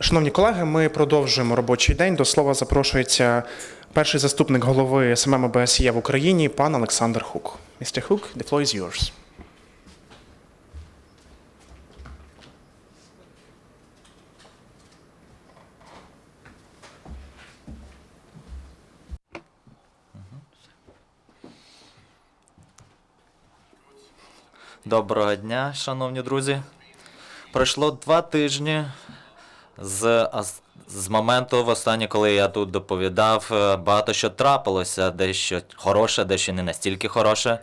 Шановні колеги, ми продовжуємо робочий день. До слова запрошується перший заступник голови СММ ОБСЄ в Україні, пан Олександр Хук. Містер Хук, the floor is yours. Доброго дня, шановні друзі. Пройшло два тижні з, з моменту востаннє, коли я тут доповідав. Е, Багато що трапилося, дещо хороше, дещо не настільки хороше.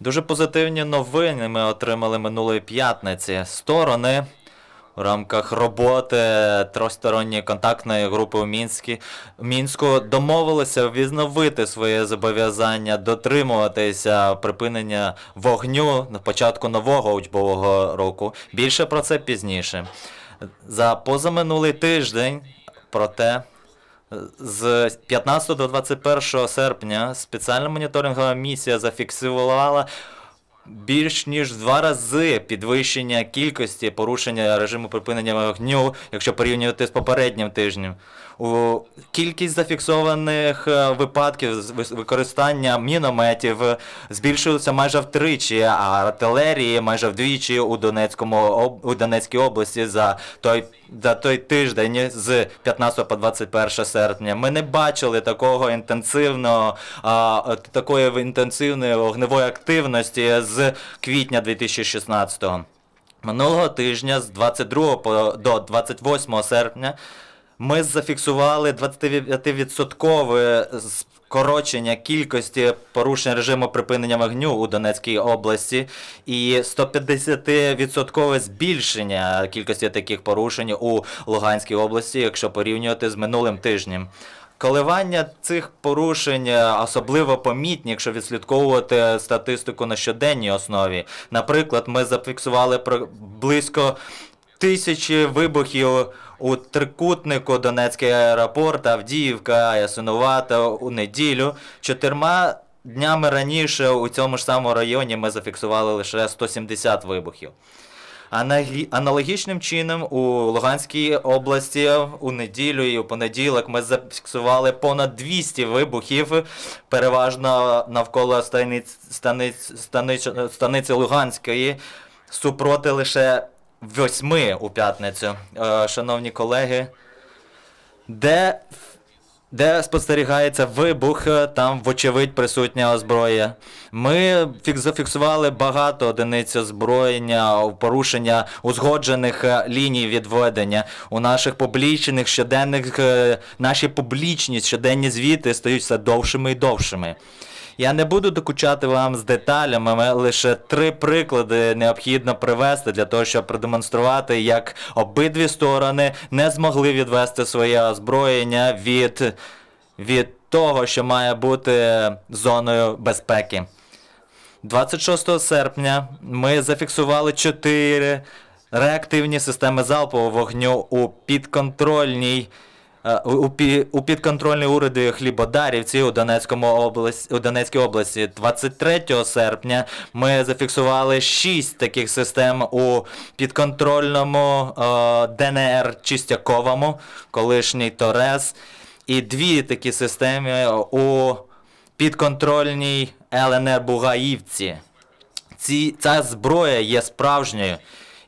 Дуже позитивні новини ми отримали минулої п'ятниці. Сторони в рамках роботи тристоронньої контактної групи у Мінській, Мінську домовилися відновити своє зобов'язання дотримуватися припинення вогню на початку нового учбового року. Більше про це пізніше. За позаминулий тиждень, проте, з 15 до 21 серпня спеціальна моніторингова місія зафіксувала більш ніж два рази підвищення кількості порушення режиму припинення вогню, якщо порівнювати з попереднім тижнем. Кількість зафіксованих е, випадків використання мінометів е, збільшилася майже втричі, а артилерії майже вдвічі у Донецькому у Донецькій області за той за той тиждень з 15 по 21 серпня. Ми не бачили такого інтенсивного такої інтенсивної вогневої активності з квітня 2016-го. Минулого тижня з 22 по, до 28 серпня ми зафіксували 25% скорочення кількості порушень режиму припинення вогню у Донецькій області і 150% збільшення кількості таких порушень у Луганській області, якщо порівнювати з минулим тижнем. Коливання цих порушень особливо помітні, якщо відслідковувати статистику на щоденній основі. Наприклад, ми зафіксували близько тисячі вибухів у трикутнику Донецький аеропорт, Авдіївка, Ясинувата у неділю. Чотирма днями раніше у цьому ж самому районі ми зафіксували лише 170 вибухів. Аналогічним чином у Луганській області у неділю і у понеділок ми зафіксували понад 200 вибухів, переважно навколо станиць, станиць, станиць, станиці Луганської, супроти лише восьми у п'ятницю. Е, Шановні колеги, де де спостерігається вибух, е, там, вочевидь, присутня зброя. Ми зафіксували багато одиниць озброєння, порушення узгоджених е, ліній відведення. У наших публічних щоденних, е, наші публічні щоденні звіти стають все довшими і довшими. Я не буду докучати вам з деталями, лише три приклади необхідно привести для того, щоб продемонструвати, як обидві сторони не змогли відвести своє озброєння від, від того, що має бути зоною безпеки. 26 серпня ми зафіксували чотири реактивні системи залпового вогню у підконтрольній е, у, у пі- підконтрольній уряді Хлібодарівці у, Донецькому області, у Донецькій області 23 серпня ми зафіксували 6 таких систем у підконтрольному е, ДНР Чистяковому, колишній Торез, і дві такі системи у підконтрольній ЛНР Бугаївці. Ці, ця зброя є справжньою,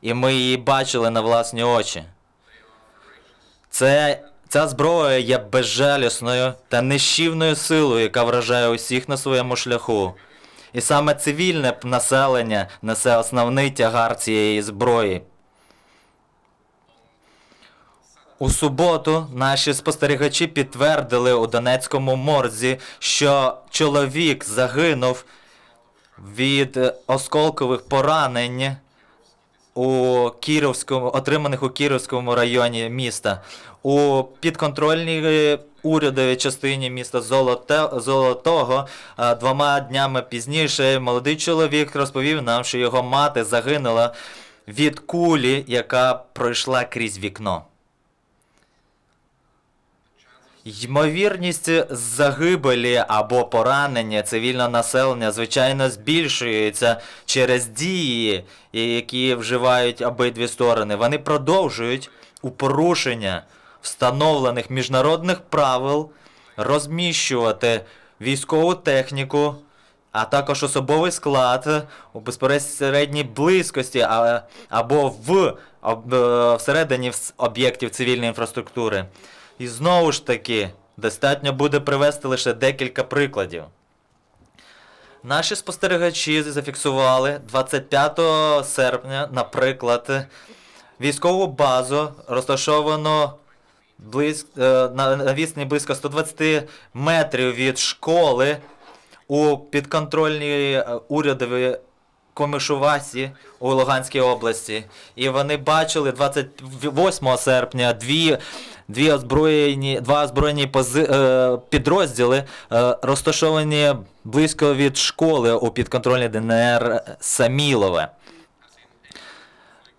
і ми її бачили на власні очі. Це, ця зброя є безжалісною та нищівною силою, яка вражає усіх на своєму шляху. І саме цивільне населення несе основний тягар цієї зброї. У суботу наші спостерігачі підтвердили у Донецькому морзі, що чоловік загинув від е, осколкових поранень у Кіровському, отриманих у Кіровському районі міста. У підконтрольній е, урядовій частині міста Золоте, Золотого е, двома днями пізніше молодий чоловік розповів нам, що його мати загинула від кулі, яка пройшла крізь вікно. Ймовірність загибелі або поранення цивільного населення, звичайно, збільшується через дії, які вживають обидві сторони. Вони продовжують у порушення встановлених міжнародних правил розміщувати військову техніку, а також особовий склад у безпосередній близькості або в е, всередині об'єктів цивільної інфраструктури. І знову ж таки, достатньо буде привести лише декілька прикладів. Наші спостерігачі зафіксували 25 серпня, наприклад, військову базу, розташовану е, на, на відстані близько 120 метрів від школи у підконтрольній е, урядовій Комишувасі у Луганській області. І вони бачили 28 серпня дві, дві озброєні, два озброєні пози, е, підрозділи, е, розташовані близько від школи у підконтрольній ДНР Самілове.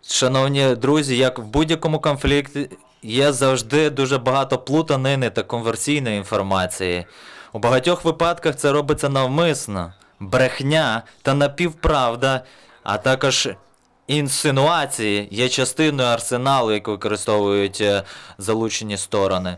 Шановні друзі, як в будь-якому конфлікті є завжди дуже багато плутанини та конверсійної інформації. У багатьох випадках це робиться навмисно, брехня та напівправда, а також інсинуації є частиною арсеналу, яку використовують е, залучені сторони.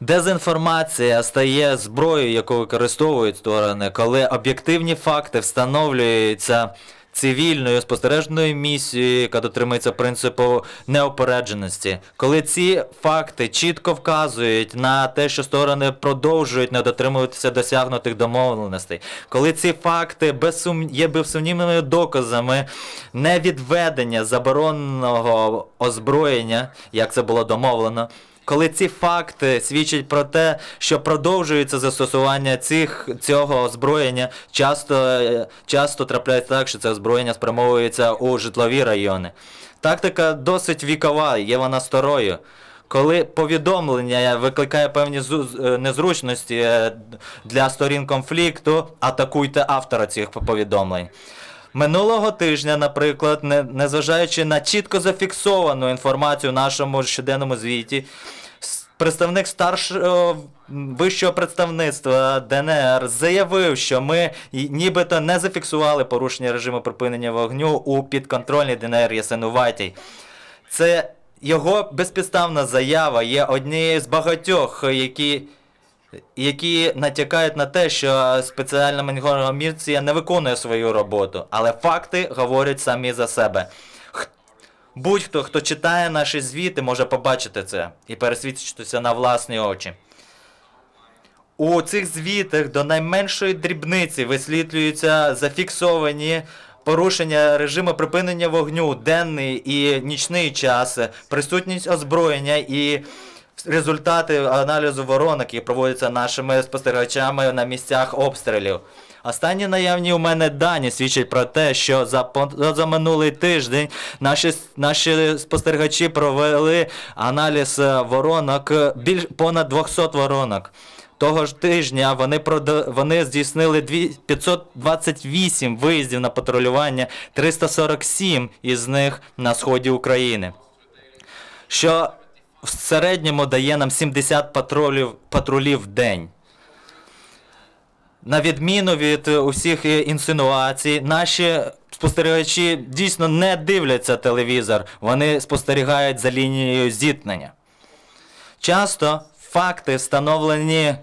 Дезінформація стає зброєю, яку використовують сторони, коли об'єктивні факти встановлюються цивільною спостережною місією, яка дотримується принципу неопередженості. Коли ці факти чітко вказують на те, що сторони продовжують не дотримуватися досягнутих домовленостей, коли ці факти безсум... є безсумнівними доказами невідведення забороненого озброєння, як це було домовлено. Коли ці факти свідчать про те, що продовжується застосування цих, цього озброєння, часто, е, часто трапляється так, що це озброєння спрямовується у житлові райони. Тактика досить вікова, є вона старою. Коли повідомлення викликає певні е, незручності е, для сторін конфлікту, атакуйте автора цих повідомлень. Минулого тижня, наприклад, не- незважаючи на чітко зафіксовану інформацію в нашому щоденному звіті, представник старшого вищого представництва ДНР заявив, що ми нібито не зафіксували порушення режиму припинення вогню у підконтрольній ДНР Ясинуватій. Це його безпідставна заява є однією з багатьох, які які натякають на те, що спеціальна місія не виконує свою роботу, але факти говорять самі за себе. Будь-хто, хто читає наші звіти, може побачити це і пересвідчитися на власні очі. У цих звітах до найменшої дрібниці висвітлюються зафіксовані порушення режиму припинення вогню, денний і нічний час, присутність озброєння і результати аналізу воронок, які проводяться нашими спостерігачами на місцях обстрілів. Останні наявні у мене дані свідчать про те, що за, за минулий тиждень наші, наші спостерігачі провели аналіз е, воронок більш понад 200 воронок. Того ж тижня вони прода- вони здійснили дві- 528 виїздів на патрулювання, 347 із них на сході України. Що в середньому дає нам 70 патрулів, патрулів в день. На відміну від е, усіх е, інсинуацій, наші спостерігачі дійсно не дивляться телевізор, вони спостерігають за лінією зіткнення. Часто факти, встановлені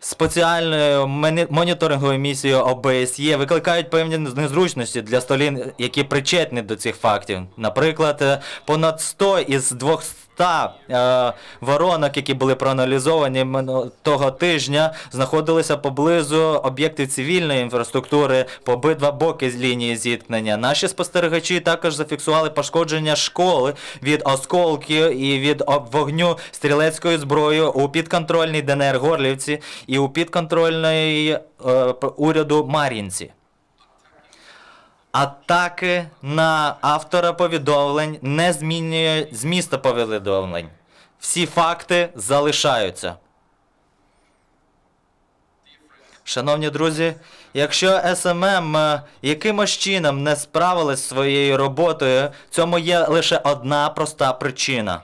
спеціальною моніторинговою місією ОБСЄ, викликають певні незручності для сторін, які причетні до цих фактів. Наприклад, е, понад 100 із 200 е, воронок, які були проаналізовані того тижня, знаходилися поблизу об'єктів цивільної інфраструктури по обидва боки з лінії зіткнення. Наші спостерігачі також зафіксували пошкодження школи від осколків і від вогню стрілецькою зброєю у підконтрольній ДНР Горлівці і у підконтрольної е, уряду Мар'їнці. Атаки на автора повідомлень не змінює змісту повідомлень. Всі факти залишаються. Шановні друзі, якщо СММ е, якимось чином не справилась зі своєю роботою, цьому є лише одна проста причина.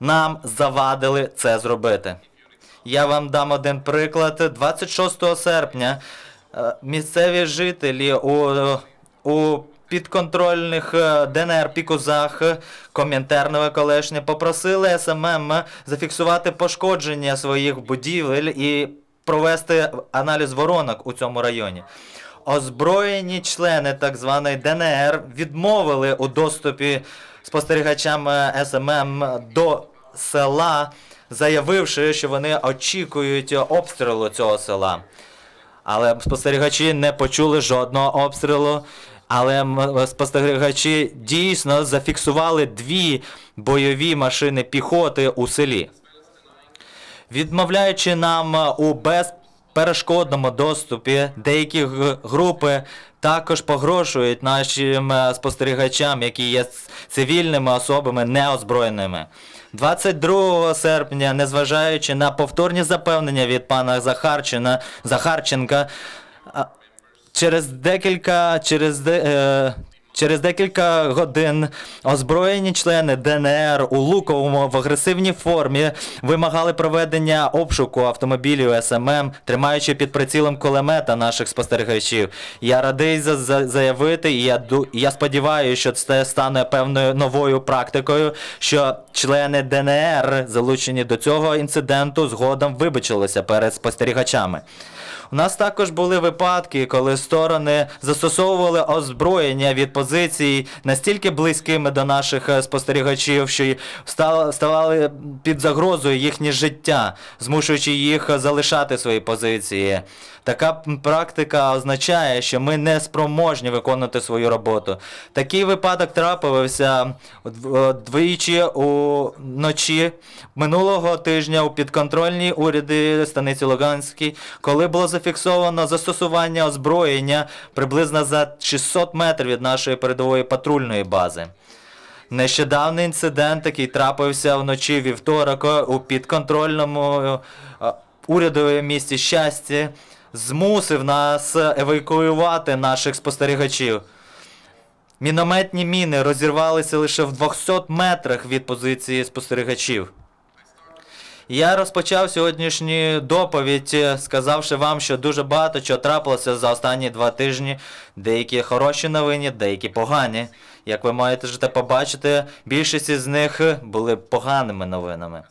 нам завадили це зробити. Я вам дам один приклад. 26 серпня місцеві жителі у, у підконтрольних е, ДНР Пікузах, Комінтернове колишнє, попросили СММ зафіксувати пошкодження своїх будівель і провести аналіз воронок у цьому районі. Озброєні члени так званої ДНР відмовили у доступі спостерігачам е, СММ до села, заявивши, що вони очікують обстрілу цього села. Але спостерігачі не почули жодного обстрілу. Але спостерігачі дійсно зафіксували дві бойові машини піхоти у селі відмовляючи нам е, у безперешкодному доступі, деякі групи також погрожують нашим е, спостерігачам, які є цивільними особами неозброєними. 22 серпня, незважаючи на повторні запевнення від пана Захарчина, Захарченка, через декілька, через, де, е, через декілька годин озброєні члени ДНР у луковому в агресивній формі вимагали проведення обшуку автомобілів СММ, тримаючи під прицілом кулемета наших спостерігачів. Я радий за, за, заявити, і я, я сподіваюся, що це стане певною новою практикою, що члени ДНР, залучені до цього інциденту, згодом вибачилися перед спостерігачами. У нас також були випадки, коли сторони застосовували озброєння від позицій настільки близькими до наших е, спостерігачів, що ставали під загрозою їхнє життя, змушуючи їх залишати свої позиції. Така практика означає, що ми не спроможні виконувати свою роботу. Такий випадок трапився дв- двічі уночі минулого тижня у підконтрольній уряді станиці Луганській, коли було зафіксовано застосування озброєння приблизно за 600 метрів від нашої передової патрульної бази. Нещодавний інцидент, який трапився вночі вівторок у підконтрольному е, урядовому місті щастя, змусив нас евакуювати наших спостерігачів. Мінометні міни розірвалися лише в 200 метрах від позиції спостерігачів. Я розпочав сьогоднішню доповідь, сказавши вам, що дуже багато чого трапилося за останні два тижні. Деякі хороші новини, деякі погані. Як ви можете побачити, більшість із них були поганими новинами.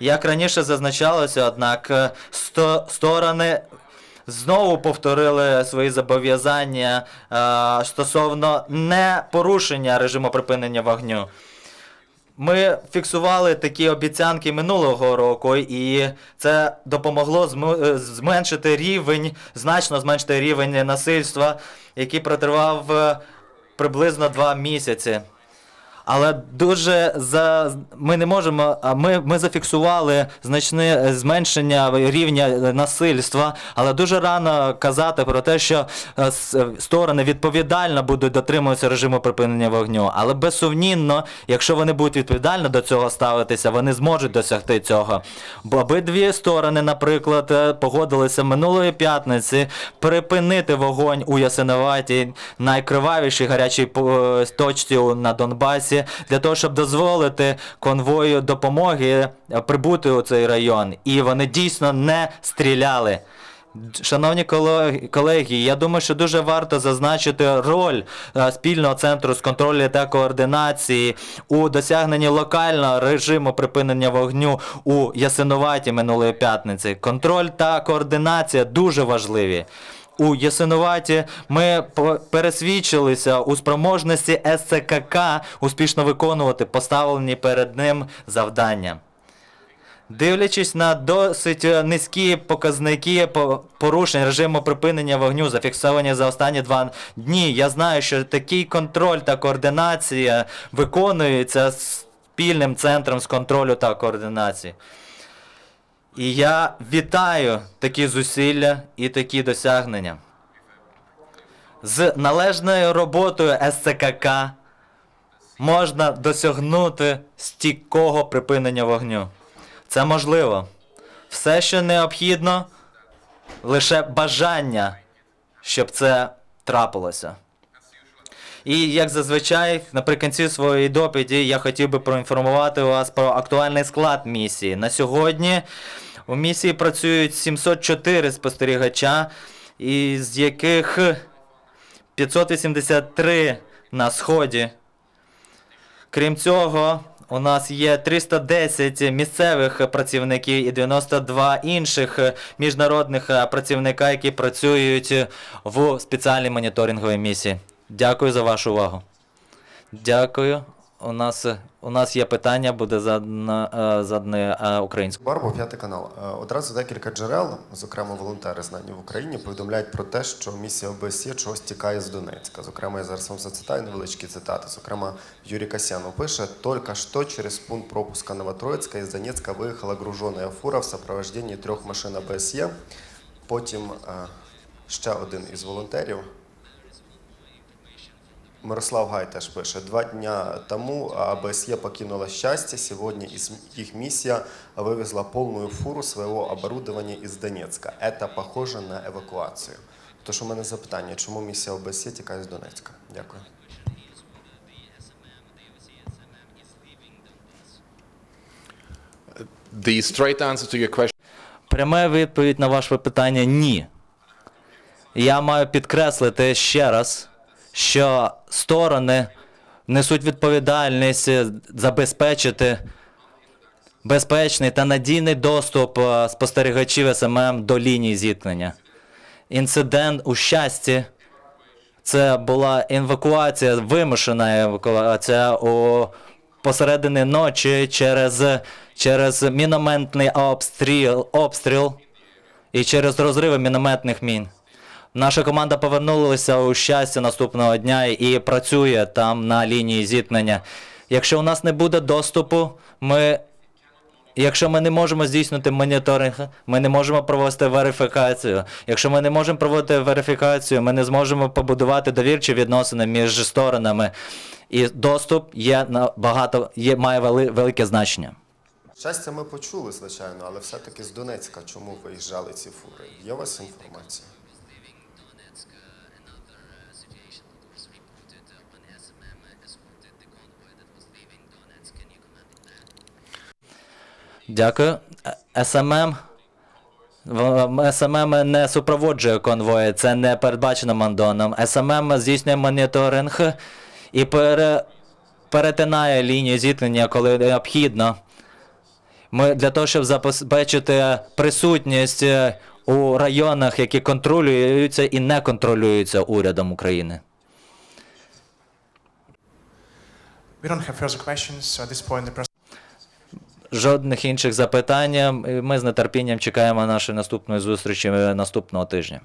Як раніше зазначалося, однак сто, сторони знову повторили свої зобов'язання е, стосовно непорушення режиму припинення вогню. Ми фіксували такі обіцянки минулого року, і це допомогло е, зменшити рівень, значно зменшити рівень насильства, який протривав е, приблизно два місяці. Але дуже за ми не можемо. Ми, ми зафіксували значне зменшення рівня насильства, але дуже рано казати про те, що е, сторони відповідально будуть дотримуватися режиму припинення вогню. Але безсумнівно, якщо вони будуть відповідально до цього ставитися, вони зможуть досягти цього. Бо обидві сторони, наприклад, е, погодилися минулої п'ятниці припинити вогонь у Ясиноваті, найкривавішій гарячій е, точці на Донбасі, для того, щоб дозволити конвою допомоги е, прибути у цей район. І вони дійсно не стріляли. Шановні колеги, я думаю, що дуже варто зазначити роль е, спільного центру з контролю та координації у досягненні локального режиму припинення вогню у Ясинуваті минулої п'ятниці. Контроль та координація дуже важливі. У Ясинуваті ми пересвідчилися у спроможності СЦКК успішно виконувати поставлені перед ним завдання. Дивлячись на досить е, низькі показники порушень режиму припинення вогню, зафіксовані за останні два дні, я знаю, що такий контроль та координація виконується спільним центром з контролю та координації. І я вітаю такі зусилля і такі досягнення. З належною роботою СЦКК можна досягнути стійкого припинення вогню. Це можливо. Все, що необхідно, лише бажання, щоб це трапилося. І як зазвичай, наприкінці своєї доповіді я хотів би проінформувати вас про актуальний склад місії. На сьогодні у місії працюють 704 спостерігача, із яких 583 на сході. Крім цього, у нас є 310 місцевих працівників і 92 інших міжнародних працівника, які працюють в спеціальній моніторинговій місії. Дякую за вашу увагу. Дякую. У нас, у нас є питання, буде е, задане е, українською. Барбо, п'ятий канал. Е, Одразу декілька джерел, зокрема волонтери знані в Україні, повідомляють про те, що місія ОБСЄ чогось тікає з Донецька. Зокрема, я зараз вам зацитаю невеличкі цитати. Зокрема, Юрій Касьянов пише: «Только что через пункт пропуска Новотроицка из Донецка виїхала гружена фура в сопровождении трьох машин ОБСЄ. Потім е, ще один із волонтерів. Мирослав Гай теж пише: два дня тому АБСЄ покинула счастье. Сегодня из- их миссия вывезла полную фуру своего оборудования из Донецка. Это похоже на евакуацію. Тож у мене запитання, чому місія ОБСЄ тікає з Донецька? Дякую. The straight answer to your question Пряма відповідь на ваше питання ні. Я маю підкреслити ще раз, що сторони несуть відповідальність е, забезпечити безпечний та надійний доступ е, спостерігачів СММ до лінії зіткнення. Інцидент у щасті це була евакуація, вимушена евакуація у посередині ночі через, через мінометний обстріл, обстріл і через розриви мінометних мін. Наша команда повернулася у щастя наступного дня і працює там на лінії зіткнення. Якщо у нас не буде доступу, ми Якщо ми не можемо здійснити моніторинг, ми не можемо провести верифікацію. Якщо ми не можемо проводити верифікацію, ми не зможемо побудувати довірчі відносини між сторонами. І доступ є набагато є, має вели, велике значення. Щастя, ми почули, звичайно, але все-таки з Донецька чому виїжджали ці фури? Є у вас інформація? Дякую. Е, СММ. СММ не супроводжує конвої, це не передбачено мандоном. СММ здійснює моніторинг і пере, перетинає лінію зіткнення, коли необхідно. Ми для того, щоб забезпечити присутність е, у районах, які контролюються і не контролюються урядом України. We don't have further questions, so at this point the Жодних інших запитань. Ми з нетерпінням чекаємо нашої наступної зустрічі наступного тижня.